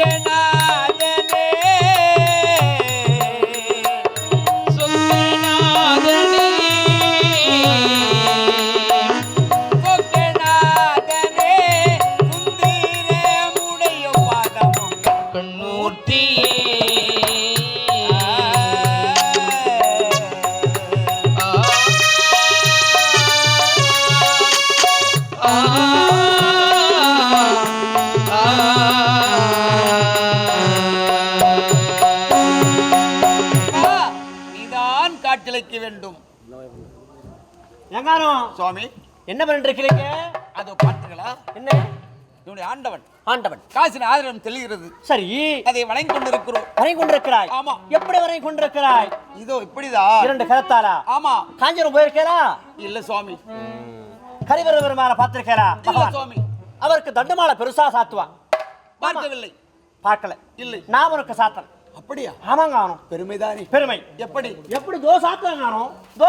Yeah. காட்டளிக்க வேண்டும். சுவாமி. என்ன பண்ணிட்டு இருக்கிறீங்க அதோ பார்த்தீங்களா என்ன? என்னுடைய ஆண்டவன். ஆண்டவன். காசின் ஆதரவு தெளிகிறது சரி. அதை வணங்கி கொண்டிருக்கிறோம். வரை கொண்டிருக்கிறாய். ஆமா. எப்படி வரை கொண்டிருக்கிறாய்? இதோ இப்படிதான் இரண்டு கரத்தாரா ஆமா. காஞ்சிரம் போயிருக்கிறா இல்ல சுவாமி. கரிவர பெருமான பகவான். சுவாமி. அவருக்கு தண்டுமாலை பெருசா சாத்துவா பார்க்கவில்லை. பார்க்கல. இல்லை. நான் உனக்கு சாத்தன் அப்படியா? ஆமாங்க ஆனும். பெருமைதானே. பெருமை. எப்படி? எப்படி தோ சாத்துவாங்க ஆனும்? தோ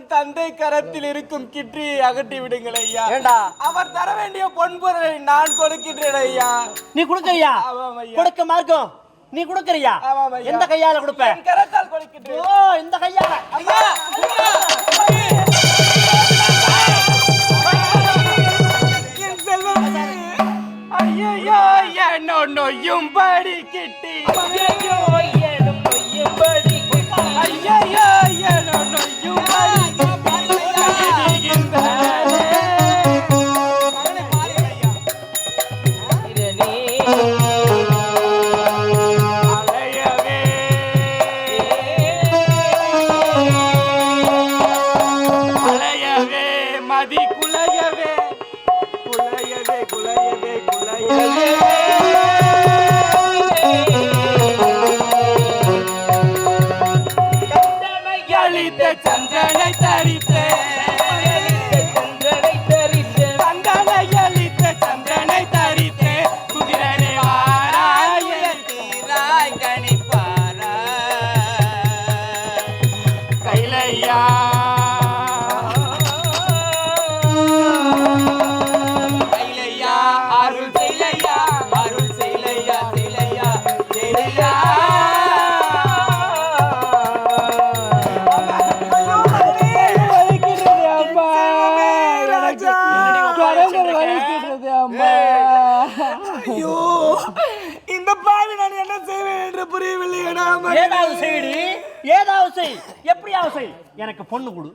என் தந்தை கரத்தில் இருக்கும் கிற்றியை அகற்றி விடுங்கள் ஐயா. அவர் தர வேண்டிய பொன்பொருளை நான் கொடுக்கின்றேன் ஐயா. நீ கொடுக்கறியா. கொடுக்க மார்க்கம். நீ கொடுக்கறியா. எந்த கையால கொடுப்ப? கரத்தால் கொடுக்கின்றேன். ஓ இந்த கையால. ஐயா ஐயோ. என்ன நொய்யும் குலையவே குலையவே குலையவே குலையவே. செய் எனக்கு பொண்ணு கொடு.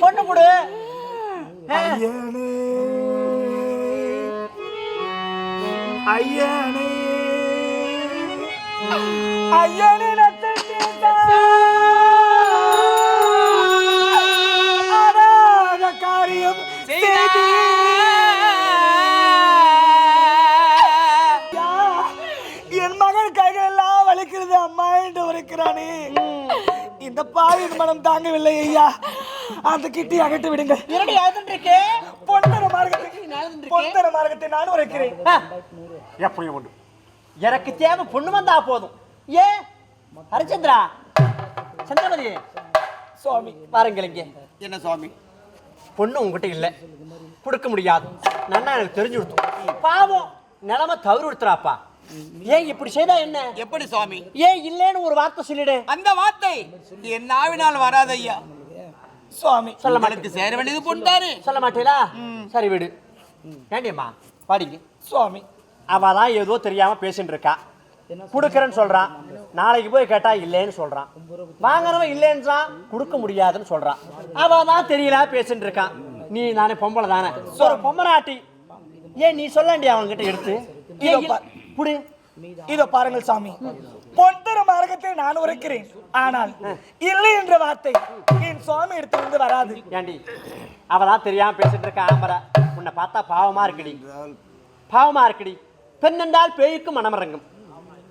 பொண்ணு கொடு. ஐயனே. ஐயனே இந்த பாவின் மனம் தாங்கவில்லை ஐயா. அந்த கிட்டி அகற்றி விடுங்க என்னடி அழுதுட்டு இருக்கே? பொன்தர மார்க்கத்தை பொன்தர மார்க்கத்தை நான் உரைக்கிறேன். எப்படி உண்டு எனக்கு தேவை பொண்ணு வந்தா போதும். ஏ ஹரிச்சந்திரா? சந்திரமதி? சுவாமி. பாருங்கள் இங்கே. என்ன சுவாமி? பொண்ணு உங்ககிட்ட இல்லை. கொடுக்க முடியாது. நன்னா எனக்கு தெரிஞ்சு கொடுத்தோம். பாவம் நிலைமை தவறு கொடுத்துறாப்பா. ஏன் இப்படி செய்தா என்ன? எப்படி சுவாமி? ஏன் இல்லைன்னு ஒரு வார்த்தை சொல்லிடு. அந்த வார்த்தை என் நாவினால் வராத ஐயா சுவாமி சொல்ல உங்களுக்கு சேர வேண்டியது பொண்டாரு சொல்ல மாட்டீங்களா சரி விடு. ஏண்டியம்மா பாடிங்க சுவாமி. அவ தான் ஏதோ தெரியாம பேசிட்டு இருக்கா கொடுக்கறேன்னு சொல்றான். நாளைக்கு போய் கேட்டா இல்லைன்னு சொல்றான். வாங்குறவன் இல்லைன்றான் கொடுக்க முடியாதுன்னு சொல்றான். அவ தான் தெரியல பேசிட்டு இருக்கான் நீ நானே பொம்பளை தானே. ஒரு பொம்மராட்டி. ஏன் நீ சொல்லண்டி அவன்கிட்ட எடுத்து? புடி. இதோ பாருங்கள் சாமி. பொன்தர மார்க்கத்தை நான் உரைக்கிறேன். ஆனால் இல்லை என்ற வார்த்தை என் சுவாமி இடத்திலிருந்து வராது. ஏண்டி? அவதான் தெரியாம பேசிட்டு இருக்க ஆம்பரை. உன்னை பார்த்தா பாவமா இருக்குடி. பாவமா இருக்குடி. பெண் என்றால் பேய்க்கு மனமிறங்கும்.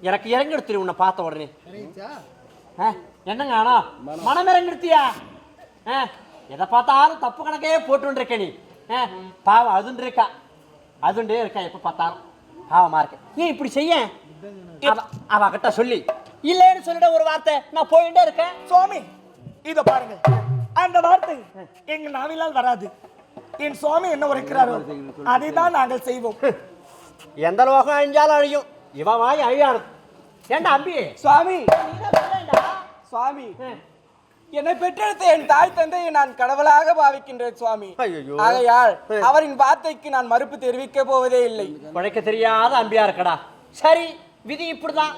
எனக்கு இறங்கிடுத்து உன்னை பார்த்த உடனே. ஆ, என்னங்க ஆனா? மனம் இறங்கிடுத்தியா ஆ, எதை பார்த்தாலும் தப்பு கணக்கே போட்டு இருக்க நீ. ஆ, பாவம் அதுண்டு இருக்கா அதுண்டே இருக்கா எப்ப பார்த்தாலும். பாவமா இருக்கு நீ இப்படி செய்ய? அவ- கிட்ட சொல்லி. இல்லைன்னு சொல்லிட ஒரு வார்த்தை. நான் போயிட்டே இருக்கேன். சுவாமி இதோ பாருங்க. அந்த வார்த்தை எங்க நாவிலால் வராது. என் சுவாமி என்ன உரைக்கிறாரோ அதை தான் நாங்கள் செய்வோம். எந்த லோகம் அழிஞ்சாலும் அழியும். இவன் வாய் அழியாது. ஏண்டா அம்பி? சுவாமி. சுவாமி. என்னை பெற்றெடுத்த என் தாய் தந்தையை நான் கடவுளாக பாவிக்கின்றேன் சுவாமி. ஆகையால் அவரின் வார்த்தைக்கு நான் மறுப்பு தெரிவிக்க போவதே இல்லை. உழைக்க தெரியாத அம்பியா இருக்கடா. சரி விதி இப்படிதான்.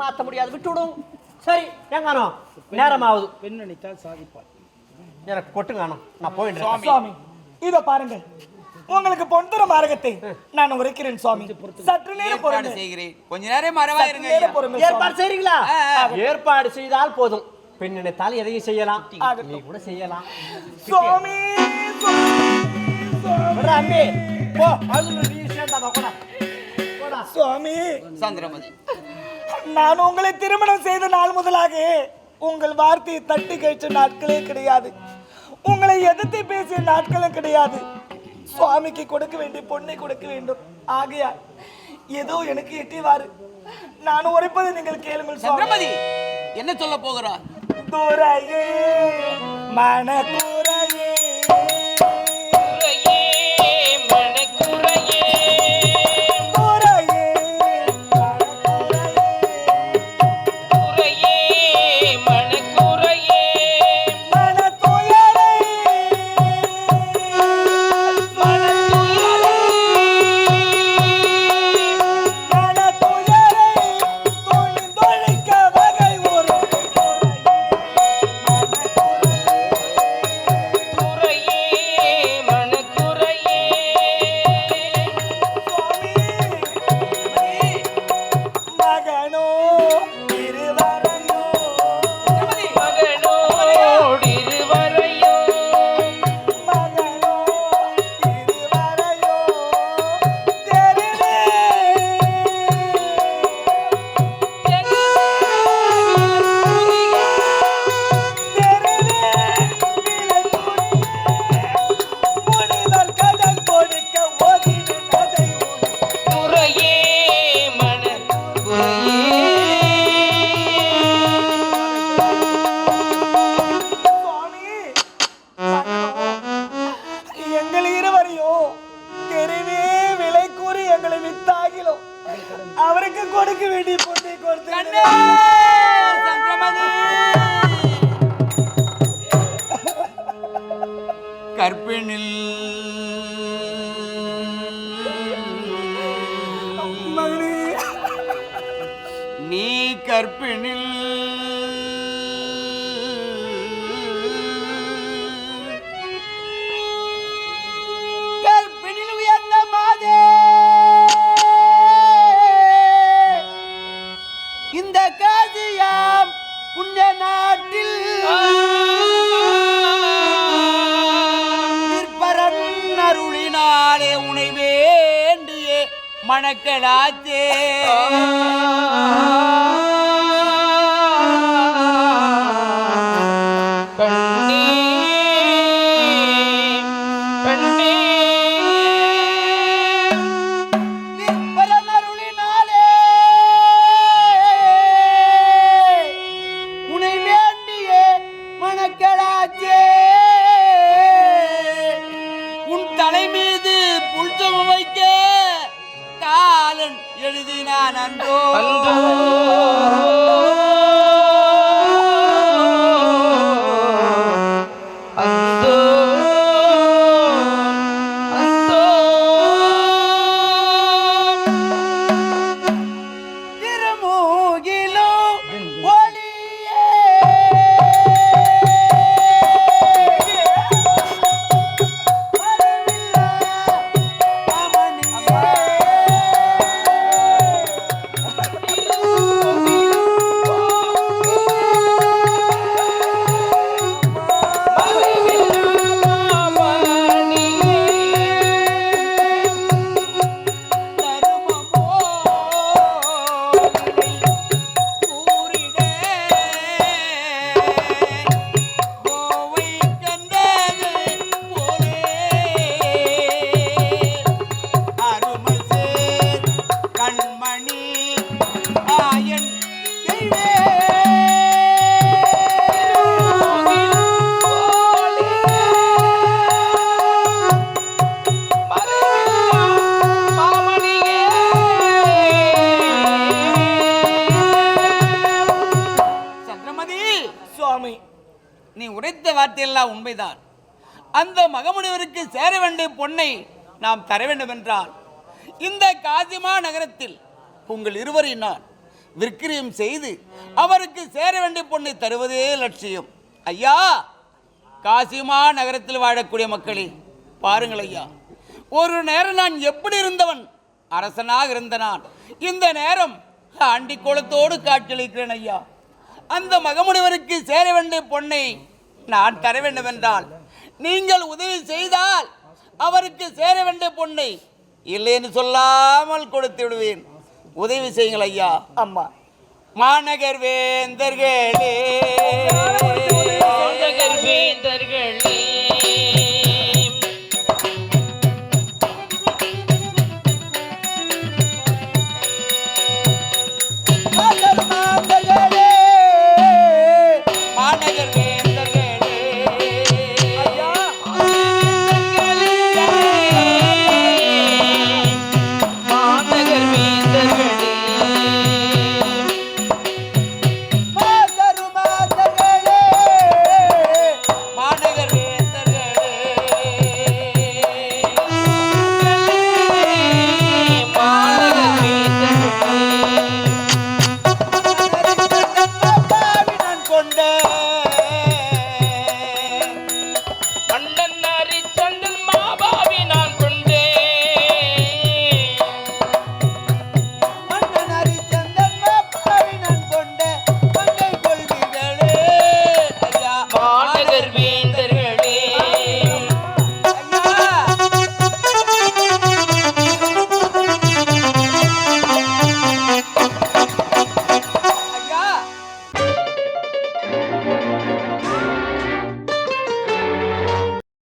மாத்த முடியாது விட்டுவிடும் சரி எங்கானோ? நேரம் ஆகுது பெண்ணணித்தால் சாதிப்பாள். எனக்கு கொட்டுங்கானோ நான் போயிட்டு சுவாமி. இதோ பாருங்க உங்களுக்கு பொன்தர மார்க்கத்தை நான் உரைக்கிறேன் சுவாமி. சற்று நேரம் பொறுங்க செய்கிறேன். கொஞ்ச நேரம் சுவாமி. ஏற்பாடு செய்றீங்களா. ஏற்பாடு செய்தால் போதும். பெண் நினைத்தால் எதையும் செய்யலாம். நீ கூட செய்யலாம். சுவாமி அம்பி போ அது நீ சேர்ந்தாமா கூட போடா. சுவாமி. சந்திரமதி. நான் உங்களை திருமணம் செய்த நாள் முதலாக உங்கள் வார்த்தையை தட்டி கழிச்ச நாட்களே கிடையாது. உங்களை எதிர்த்து பேசிய நாட்களும் கிடையாது. சுவாமிக்கு கொடுக்க வேண்டிய பொண்ணை கொடுக்க வேண்டும். ஆகையால் ஏதோ எனக்கு எட்டிவாரு நான் உரைப்பதை நீங்கள் கேளுங்கள் என்ன சொல்ல போகிறார் துறையே மனக்குற நீ கற்பிணில் கற்பிணில் உயர்ந்த மாதே. இந்த காசியாம் புண்ணிய நாட்டில் அருளினாலே உனை வேண்டியே மணக்கலாச்சே. எழுதினான் அன்றோ. அன்றோ. உண்மைதான். அந்த மகமுனிவருக்கு சேர வேண்டிய பொன்னை நாம் தர வேண்டும் என்றால் இந்த காசிமா நகரத்தில் உங்கள் இருவரையும் நான் விற்கிரியம் செய்து அவருக்கு சேர வேண்டிய பொண்ணை தருவதே லட்சியம். ஐயா காசிமா நகரத்தில் வாழக்கூடிய மக்களே பாருங்கள் ஐயா ஒரு நேரம் நான் எப்படி இருந்தவன்? அரசனாக இருந்த நான் இந்த நேரம் ஆண்டி கோலத்தோடு காட்சியளிக்கிறேன் ஐயா. அந்த மகமுனிவருக்கு சேர வேண்டிய பொன்னை நான் தர வேண்டும் என்றால் நீங்கள் உதவி செய்தால் அவருக்கு சேர வேண்டிய பொன்னை இல்லைன்னு சொல்லாமல் கொடுத்து விடுவேன். உதவி செய்யுங்கள் ஐயா. அம்மா. மாநகர் வேந்தர்களே